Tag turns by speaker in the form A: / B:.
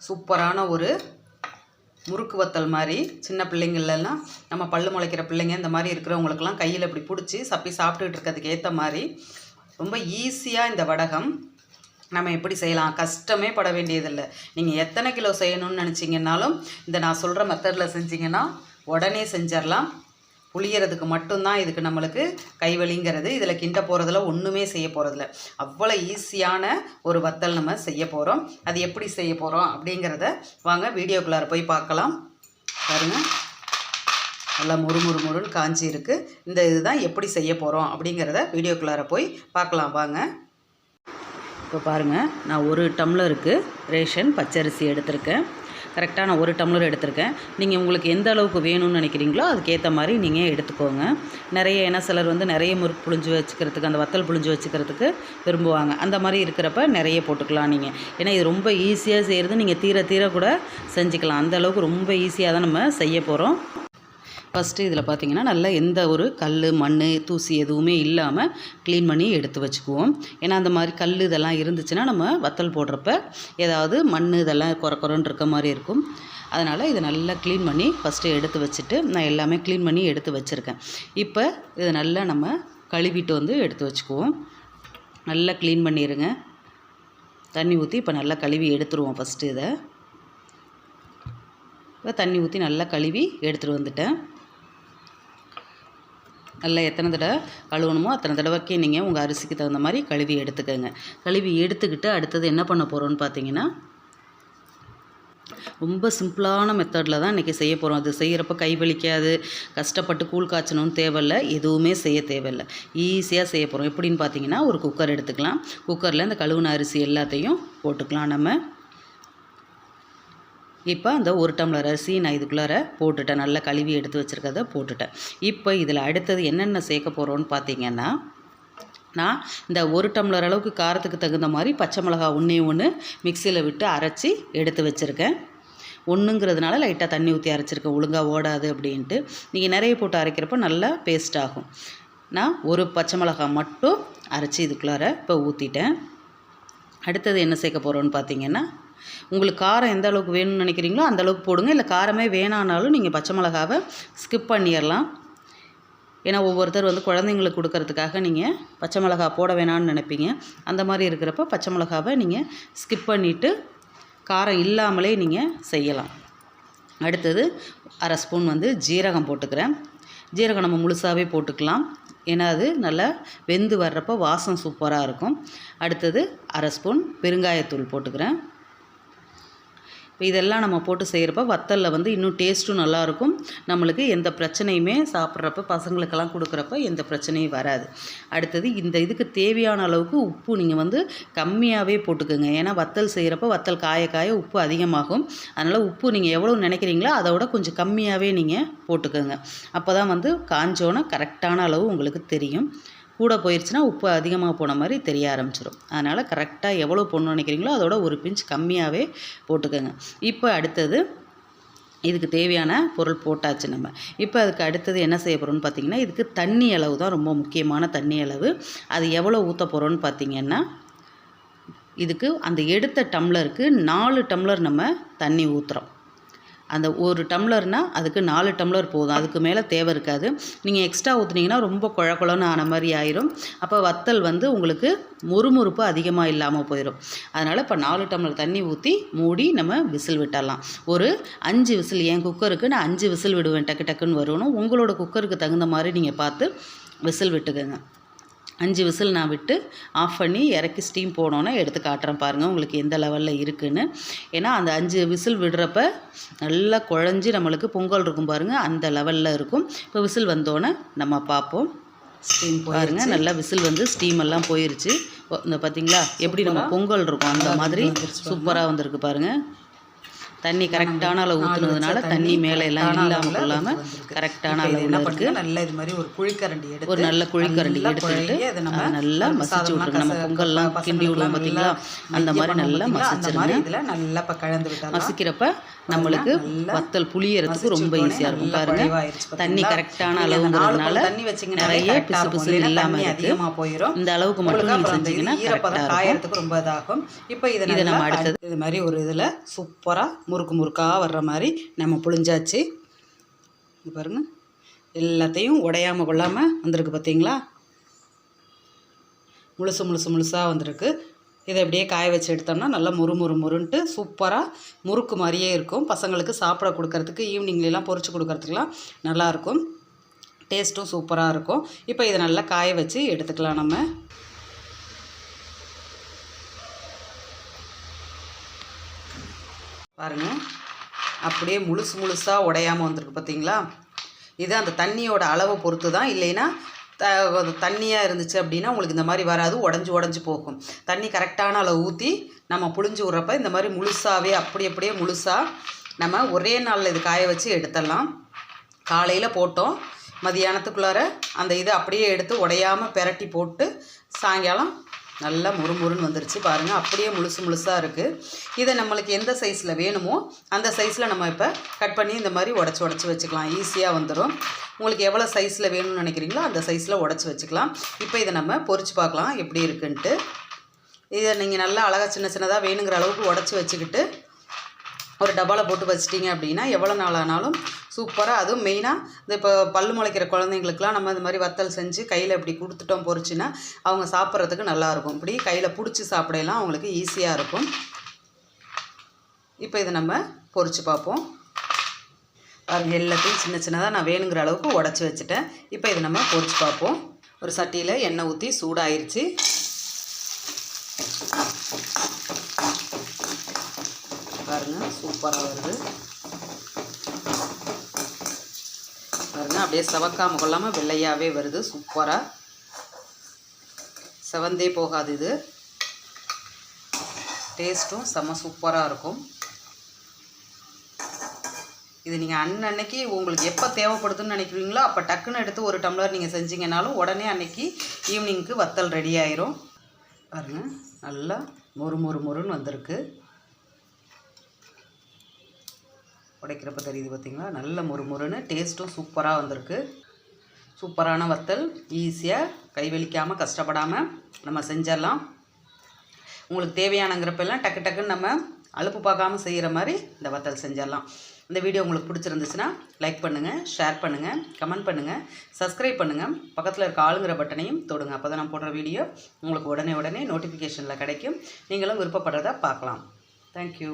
A: சூப்பரான ஒரு முறுக்கு வத்தல் மாதிரி சின்ன பிள்ளைங்களெல்லாம் நம்ம பல்லு முளைக்கிற பிள்ளைங்க இந்த மாதிரி இருக்கிறவங்களுக்கெல்லாம் கையில் இப்படி பிடிச்சி சப்பி சாப்பிட்டுக்கிட்டு இருக்கிறதுக்கு ஏற்ற மாதிரி ரொம்ப ஈஸியாக இந்த வடகம் நம்ம எப்படி செய்யலாம்? கஷ்டமே பட வேண்டியதில்லை. நீங்கள் எத்தனை கிலோ செய்யணும்னு நினச்சிங்கன்னாலும் இந்த நான் சொல்கிற மெத்தடில் செஞ்சிங்கன்னா உடனே செஞ்சிடலாம். புளியறதுக்கு மட்டும்தான் இதுக்கு நம்மளுக்கு கைவலிங்கிறது. இதில் கிண்ட போகிறதுல ஒன்றுமே செய்ய போகிறதில்ல அவ்வளோ ஈஸியான ஒரு வத்தல் நம்ம செய்ய போகிறோம் அது எப்படி செய்ய போகிறோம் அப்படிங்கிறத வாங்க வீடியோக்குள்ளார போய் பார்க்கலாம். பாருங்கள் நல்லா முறுமுறு முறுன்னு காஞ்சி இருக்குது இந்த இதுதான் எப்படி செய்ய போகிறோம் அப்படிங்கிறத வீடியோக்குள்ளார போய் பார்க்கலாம். வாங்க. இப்போ பாருங்கள் நான் ஒரு டம்ளருக்கு ரேஷன் பச்சரிசி எடுத்திருக்கேன். கரெக்டாக நான் ஒரு டம்ளர் எடுத்திருக்கேன். நீங்கள் உங்களுக்கு எந்த அளவுக்கு வேணும்னு நினைக்கிறீங்களோ அதுக்கேற்ற மாதிரி நீங்கள் எடுத்துக்கோங்க. நிறைய ஏன்னா சிலர் வந்து நிறைய முறுக்கு புழிஞ்சு வச்சுக்கிறதுக்கு அந்த வத்தல் புழிஞ்சு வச்சுக்கிறதுக்கு விரும்புவாங்க. அந்த மாதிரி இருக்கிறப்ப நிறைய போட்டுக்கலாம் நீங்கள் ஏன்னா இது ரொம்ப ஈஸியாக செய்கிறது நீங்கள் தீர தீர கூட செஞ்சுக்கலாம். அந்த அளவுக்கு ரொம்ப ஈஸியாக தான் நம்ம செய்ய போகிறோம் ஃபஸ்ட்டு இதில் பார்த்தீங்கன்னா நல்லா எந்த ஒரு கல் மண் தூசி எதுவுமே இல்லாமல் க்ளீன் பண்ணி எடுத்து வச்சுக்குவோம். ஏன்னா அந்த மாதிரி கல் இதெல்லாம் இருந்துச்சுன்னா நம்ம வத்தல் போடுறப்ப ஏதாவது மண் இதெல்லாம் குறை குறைன்னு இருக்க மாதிரி இருக்கும். அதனால் இதை நல்லா க்ளீன் பண்ணி ஃபஸ்ட்டு எடுத்து வச்சுட்டு நான் எல்லாமே க்ளீன் பண்ணி எடுத்து வச்சுருக்கேன். இப்போ இதை நல்லா நம்ம கழுவிட்டு வந்து எடுத்து வச்சுக்குவோம். நல்லா க்ளீன் பண்ணிடுங்க தண்ணி ஊற்றி இப்போ நல்லா கழுவி எடுத்துருவோம் ஃபஸ்ட்டு இதை. இப்போ தண்ணி ஊற்றி நல்லா கழுவி எடுத்துகிட்டு வந்துட்டேன். நல்லா எத்தனை தடவை கழுவணுமோ அத்தனை தடவைக்கே நீங்கள் உங்கள் அரிசிக்கு தகுந்த மாதிரி கழுவி எடுத்துக்கோங்க. கழுவி எடுத்துக்கிட்டு அடுத்தது என்ன பண்ண போகிறோன்னு பார்த்தீங்கன்னா ரொம்ப சிம்பிளான மெத்தடில் தான் இன்றைக்கி செய்ய போகிறோம் அது செய்கிறப்ப கை வலிக்காது கஷ்டப்பட்டு கூழ் காய்ச்சணும்னு தேவையில்ல எதுவுமே செய்ய தேவையில்லை. ஈஸியாக செய்ய போகிறோம் எப்படின்னு பார்த்தீங்கன்னா ஒரு குக்கர் எடுத்துக்கலாம். குக்கரில் இந்த கழுவுன அரிசி எல்லாத்தையும் போட்டுக்கலாம். நம்ம இப்போ அந்த ஒரு டம்ளர் அரிசி நான் இதுக்குள்ளார போட்டுட்டேன். நல்லா கழுவி எடுத்து வச்சுருக்கத போட்டுட்டேன். இப்போ இதில் அடுத்தது என்னென்ன சேர்க்க போகிறோன்னு பார்த்தீங்கன்னா நான் இந்த ஒரு டம்ளர் அளவுக்கு காரத்துக்கு தகுந்த மாதிரி பச்சை மிளகா ஒன்றே ஒன்று மிக்சியில் விட்டு அரைச்சி எடுத்து வச்சுருக்கேன். ஒன்றுங்கிறதுனால லைட்டாக தண்ணி ஊற்றி அரைச்சிருக்கேன். ஒழுங்காக ஓடாது அப்படின்ட்டு. நீங்கள் நிறைய போட்டு அரைக்கிறப்ப நல்லா பேஸ்ட் ஆகும். நான் ஒரு பச்சை மிளகா மட்டும் அரைச்சி இதுக்குள்ளார இப்போ ஊற்றிட்டேன் அடுத்தது என்ன சேர்க்க போகிறோன்னு பார்த்தீங்கன்னா உங்களுக்கு காரம் எந்த அளவுக்கு வேணும்னு நினைக்கிறீங்களோ அந்த அளவுக்கு போடுங்க. இல்லை காரமே வேணானாலும் நீங்கள் பச்சை மிளகாவை ஸ்கிப் பண்ணிடலாம். ஏன்னா ஒவ்வொருத்தர் வந்து குழந்தைங்களுக்கு கொடுக்கறதுக்காக நீங்கள் பச்சை மிளகா போட வேணான்னு நினைப்பீங்க. அந்த மாதிரி இருக்கிறப்ப பச்சை மிளகாவை நீங்கள் ஸ்கிப் பண்ணிவிட்டு காரம் இல்லாமலே நீங்கள் செய்யலாம். அடுத்தது அரை ஸ்பூன் வந்து ஜீரகம் போட்டுக்கிறேன். ஜீரகம் நம்ம முழுசாகவே போட்டுக்கலாம். ஏன்னா அது நல்லா வெந்து வர்றப்போ வாசம் சூப்பராக இருக்கும். அடுத்தது அரை ஸ்பூன் பெருங்காயத்தூள் போட்டுக்கிறேன். இப்போ இதெல்லாம் நம்ம போட்டு செய்கிறப்ப வத்தலில் வந்து இன்னும் டேஸ்ட்டும் நல்லாயிருக்கும். நம்மளுக்கு எந்த பிரச்சனையுமே சாப்பிட்றப்ப பசங்களுக்கெல்லாம் கொடுக்குறப்ப எந்த பிரச்சனையும் வராது. அடுத்தது இந்த இதுக்கு தேவையான அளவுக்கு உப்பு நீங்கள் வந்து கம்மியாகவே போட்டுக்கோங்க. ஏன்னா வத்தல் செய்கிறப்ப வத்தல் காய காய உப்பு அதிகமாகும். அதனால் உப்பு நீங்கள் எவ்வளோ நினைக்கிறீங்களோ அதை விட கொஞ்சம் கம்மியாகவே நீங்கள் போட்டுக்கோங்க. அப்போ தான் வந்து காஞ்சோன்னா கரெக்டான அளவு உங்களுக்கு தெரியும். கூட போயிடுச்சுன்னா உப்பு அதிகமாக போன மாதிரி தெரிய ஆரம்பிச்சிடும் அதனால் கரெக்டாக எவ்வளோ போடணும்னு நினைக்கிறீங்களோ அதோட ஒரு பிஞ்ச் கம்மியாகவே போட்டுக்கோங்க. இப்போ அடுத்தது இதுக்கு தேவையான பொருள் போட்டாச்சு நம்ம. இப்போ அதுக்கு அடுத்தது என்ன செய்ய போகிறோம்னு பார்த்தீங்கன்னா இதுக்கு தண்ணி அளவு தான் ரொம்ப முக்கியமான தண்ணி அளவு. அது எவ்வளோ ஊற்ற போகிறோன்னு பார்த்தீங்கன்னா இதுக்கு அந்த எடுத்த டம்ளருக்கு நாலு டம்ளர் நம்ம தண்ணி ஊற்றுறோம் அந்த ஒரு டம்ளர்னால் அதுக்கு நாலு டம்ளர் போதும். அதுக்கு மேலே தேவை இருக்காது. நீங்கள் எக்ஸ்ட்ரா ஊற்றுனீங்கன்னா ரொம்ப குழ ஆன மாதிரி ஆயிரும். அப்போ வத்தல் வந்து உங்களுக்கு முறுமுறுப்பு அதிகமாக இல்லாமல் போயிடும் அதனால் இப்போ நாலு டம்ளர் தண்ணி ஊற்றி மூடி நம்ம விசில் விட்டுடலாம் ஒரு அஞ்சு விசில் என் குக்கருக்கு நான் அஞ்சு விசில் விடுவேன் டக்கு டக்குன்னு வரணும் உங்களோட குக்கருக்கு தகுந்த மாதிரி நீங்கள் பார்த்து விசில் விட்டுக்கோங்க. அஞ்சு விசில் நான் விட்டு ஆஃப் பண்ணி இறக்கி ஸ்டீம் போனோன்னே எடுத்து காட்டுறேன் பாருங்கள் உங்களுக்கு எந்த லெவலில் இருக்குன்னு. ஏன்னா அந்த அஞ்சு விசில் விடுறப்ப நல்லா குழஞ்சி நம்மளுக்கு பொங்கல் இருக்கும் பாருங்கள் அந்த லெவலில் இருக்கும். இப்போ விசில் வந்தோன்னே நம்ம பார்ப்போம். ஸ்டீம் பாருங்கள் நல்லா விசில் வந்து ஸ்டீம் எல்லாம் போயிருச்சு. இந்த பார்த்தீங்களா எப்படி நம்ம பொங்கல் இருக்கும் அந்த மாதிரி சூப்பராக வந்திருக்கு பாருங்கள்
B: தண்ணி கரெக்டான அளவு ஊற்றுனதுனால தண்ணி மேலே எல்லாம் இல்லாமல் கொள்ளாமல் கரெக்டான அளவில் இருக்குது
A: நல்லா இது மாதிரி ஒரு குழிக்கரண்டி எடுத்து
B: ஒரு நல்ல குழிக்கரண்டி எடுத்துக்கிட்டு
A: அதை
B: நல்லா மசிச்சு
A: சாதமா
B: விட்ருங்க நம்ம பொங்கல்லாம் கிண்டி விடுவோம் பார்த்தீங்களா? அந்த மாதிரி நல்லா மசிச்சிருங்க
A: இதில் நல்லா இப்போ கலந்து
B: மசிக்கிறப்ப நம்மளுக்கு வத்தல் புளியறதுக்கு ரொம்ப ஈஸியாக இருக்கும். பாருங்க தண்ணி? கரெக்டான அளவுங்கிறதுனால நிறைய பிசு. பிசு இல்லாமல்
A: தண்ணி
B: இருக்கு.
A: அதிகமா போயிடும்
B: இந்த அளவுக்கு மட்டும் நீங்கள் செஞ்சீங்கன்னா
A: காயறதுக்கு ரொம்ப இதாகும். இப்போ இதை
B: நம்ம அடுத்தது-
A: இது மாதிரி ஒரு இதில் சூப்பராக முறுக்கு முறுக்காக வர்ற மாதிரி நம்ம புழிஞ்சாச்சு. பாருங்கள் பாருங்க. எல்லாத்தையும் உடையாம கொள்ளாமல் வந்திருக்கு பார்த்தீங்களா முழுசு முழுசு முழுசாக வந்திருக்கு. இதை அப்படியே காய வச்சு எடுத்தோம்னா நல்லா முறு முறு முறுன்ட்டு சூப்பராக முறுக்கு மாதிரியே இருக்கும். பசங்களுக்கு சாப்பிட கொடுக்கறதுக்கு ஈவினிங்லாம் பொறிச்சு கொடுக்கறதுக்குலாம் நல்லாயிருக்கும் டேஸ்ட்டும் சூப்பராக இருக்கும். இப்போ இதை நல்லா காய வச்சு எடுத்துக்கலாம் நம்ம. பாருங்கள் அப்படியே முழுசு முழுசாக உடையாமல் வந்திருக்கு பார்த்தீங்களா இது அந்த தண்ணியோட அளவை பொறுத்து தான் இல்லைன்னா த தண்ணியாக இருந்துச்சு அப்படின்னா உங்களுக்கு இந்த மாதிரி வராது. உடஞ்சி உடஞ்சி போகும். தண்ணி கரெக்டான அளவு ஊற்றி நம்ம புழிஞ்சு விட்றப்ப இந்த மாதிரி முழுசாகவே அப்படி அப்படியே முழுசாக நம்ம ஒரே நாளில் இது காய வச்சு எடுத்துடலாம். காலையில் போட்டோம். மதியானத்துக்குள்ளார அந்த இதை அப்படியே எடுத்து உடையாமல் பெரட்டி போட்டு சாயங்காலம் நல்லா முறுமுறுன்னு வந்துருச்சு. பாருங்கள் அப்படியே முழுசு முழுசாக இருக்குது இதை நம்மளுக்கு எந்த சைஸில் வேணுமோ அந்த சைஸில் நம்ம இப்போ கட் பண்ணி இந்த மாதிரி உடச்சி உடச்சி வச்சுக்கலாம். ஈஸியாக வந்துடும் உங்களுக்கு எவ்வளோ சைஸில் வேணும்னு நினைக்கிறீங்களோ அந்த சைஸில் உடச்சி வச்சுக்கலாம். இப்போ இதை நம்ம பொறிச்சு பார்க்கலாம் எப்படி இருக்குன்ட்டு. இதை நீங்கள் நல்லா அழகாக சின்ன சின்னதாக வேணுங்கிற அளவுக்கு உடச்சி வச்சுக்கிட்டு ஒரு டப்பாவில் போட்டு வச்சிட்டிங்க அப்படின்னா எவ்வளோ நாள் ஆனாலும் சூப்பராக அதுவும் மெயினாக இந்த இப்போ பல்லு முளைக்கிற குழந்தைங்களுக்குலாம் நம்ம இந்த மாதிரி வத்தல் செஞ்சு கையில் இப்படி கொடுத்துட்டோம் பொரிச்சுன்னா அவங்க சாப்பிட்றதுக்கு நல்லாயிருக்கும் இப்படி கையில் பிடிச்சி சாப்பிடலாம் அவங்களுக்கு ஈஸியாக இருக்கும். இப்போ இதை நம்ம பொரிச்சு பார்ப்போம். பாருங்கள் எல்லாத்தையும் சின்ன சின்னதாக நான் வேணுங்கிற அளவுக்கு உடச்சி வச்சுட்டேன். இப்போ இதை நம்ம பொரிச்சு பார்ப்போம். ஒரு சட்டியில் எண்ணெய் ஊற்றி சூடாயிருச்சு. பாருங்க சூப்பராக வருது. அப்படியே செவக்காம கொள்ளாமல் வெள்ளையாகவே வருது. சூப்பராக செவந்தே போகாது இது. டேஸ்ட்டும் செம்ம சூப்பராக இருக்கும். இது நீங்கள் அன்னன்னைக்கு உங்களுக்கு எப்போ தேவைப்படுதுன்னு நினைக்கிறீங்களோ அப்போ டக்குன்னு எடுத்து ஒரு டம்ளர் நீங்கள் செஞ்சீங்கனாலும் உடனே அன்னைக்கு ஈவினிங்க்கு வத்தல் ரெடி ஆயிரும். பாருங்கள் நல்லா மொறு மொறு மொறுன்னு வந்திருக்கு. உடைக்கிறப்ப தெரியுது பார்த்திங்களா? நல்ல முறுமுறுன்னு டேஸ்ட்டும் சூப்பராக வந்திருக்கு. சூப்பரான வத்தல் ஈஸியாக கைவலிக்காமல் கஷ்டப்படாமல் நம்ம செஞ்சிடலாம். உங்களுக்கு தேவையானங்கிறப்பெல்லாம் டக்கு டக்குன்னு நம்ம அலுப்பு பார்க்காம செய்கிற மாதிரி இந்த வத்தல் செஞ்சிடலாம். இந்த வீடியோ உங்களுக்கு பிடிச்சிருந்துச்சுன்னா லைக் பண்ணுங்கள் ஷேர் பண்ணுங்கள் கமெண்ட் பண்ணுங்கள் சப்ஸ்கிரைப் பண்ணுங்கள் பக்கத்தில் இருக்க ஆளுங்கிற பட்டனையும் தொடுங்க. அப்போ தான் நான் போடுற வீடியோ உங்களுக்கு உடனே உடனே நோட்டிஃபிகேஷனில் கிடைக்கும். நீங்களும் விருப்பப்படுறதை பார்க்கலாம். தேங்க்யூ